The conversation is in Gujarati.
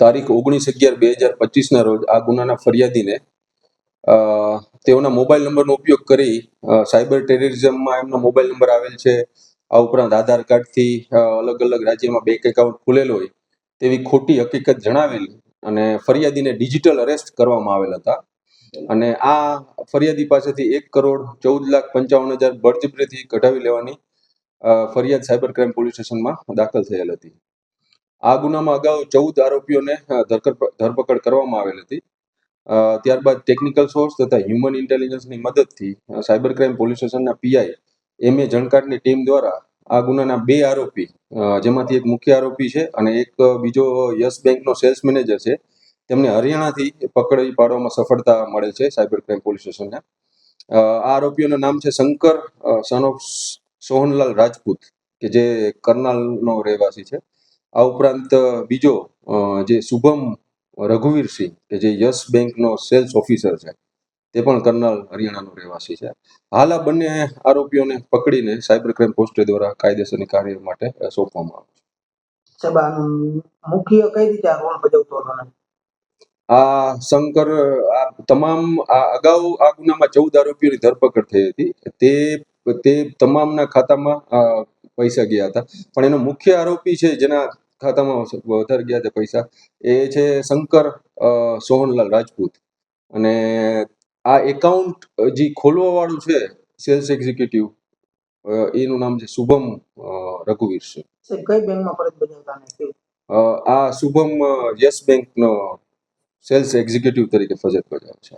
તારીખ ઓગણીસ અગિયાર બે હજાર પચીસના રોજ આ ગુનાના ફરિયાદીને તેઓના મોબાઈલ નંબરનો ઉપયોગ કરી સાયબર ટેરરિઝમમાં એમનો મોબાઈલ નંબર આવેલ છે. આ ઉપરાંત આધાર કાર્ડથી અલગ અલગ રાજ્યમાં બેંક એકાઉન્ટ ખુલેલ હોય તેવી ખોટી હકીકત જણાવેલ અને ફરિયાદીને ડિજિટલ અરેસ્ટ કરવામાં આવેલ હતા. અને આ ફરિયાદી પાસેથી એક કરોડ ચૌદ લાખ પંચાવન હજાર બળજબરીથી કઢાવી લેવાની ફરિયાદ સાયબર ક્રાઇમ પોલીસ સ્ટેશનમાં દાખલ થયેલ હતી. આ ગુનામાં અગાઉ ચૌદ આરોપીઓને ધરપકડ કરવામાં આવેલ હતી. ત્યારબાદ ટેકનિકલ સોર્સ તથા હ્યુમન ઇન્ટેલિજન્સની મદદથી સાયબર ક્રાઇમ પોલીસ સ્ટેશનના પીઆઈ એમ એ જણકારની ટીમ દ્વારા આ ગુનાના બે આરોપી જેમાંથી એક મુખ્ય આરોપી છે અને એક બીજો યસ બેંકનો સેલ્સ મેનેજર છે. તેમને હરિયાણાથી પકડી પાડવામાં સફળતા મળે છે સાયબર ક્રાઇમ પોલીસ સ્ટેશનને આ આરોપીઓનું નામ છે શંકર સન ઓફ સોહનલાલ રાજપૂત, કે જે કરનાલનો રહેવાસી છે. આ ઉપરાંત બીજો જે શુભમ રઘુવીરસિંહ કે જે યસ બેંકનો સેલ્સ ઓફિસર છે તે પણ કર્નલ હરિયાણાનો રહેવાસી છે. હાલ આ બંને આરોપીઓને પકડીને સાયબર ક્રાઇમ પોસ્ટ દ્વારા કાયદેસરની કાર્ય માટે સોંપવામાં આવે છે. મુખ્ય કઈ રીતે આ રોલ ભજવતો હતો આ શંકર આ તમામ આ અગાઉ આ ગુનામાં ચૌદ આરોપીઓની ધરપકડ થઈ હતી. તે તે તમામના ખાતામાં પૈસા ગયા હતા. પણ એનો મુખ્ય આરોપી છે જેના ખાતામાં વધારે ગયા છે પૈસા એ છે શંકર સોહનલાલ રાજપૂત. અને આ એકાઉન્ટ જે ખોલવા વાળું છે સેલ્સ એક્ઝિક્યુટિવ એનું નામ છે શુભમ રઘુવીર સિંહ. કઈ બેંકમાં ફરજ બજાવતા આ શુભમ યસ બેંકનો સેલ્સ એક્ઝિક્યુટિવ તરીકે ફરજ બજાવે છે.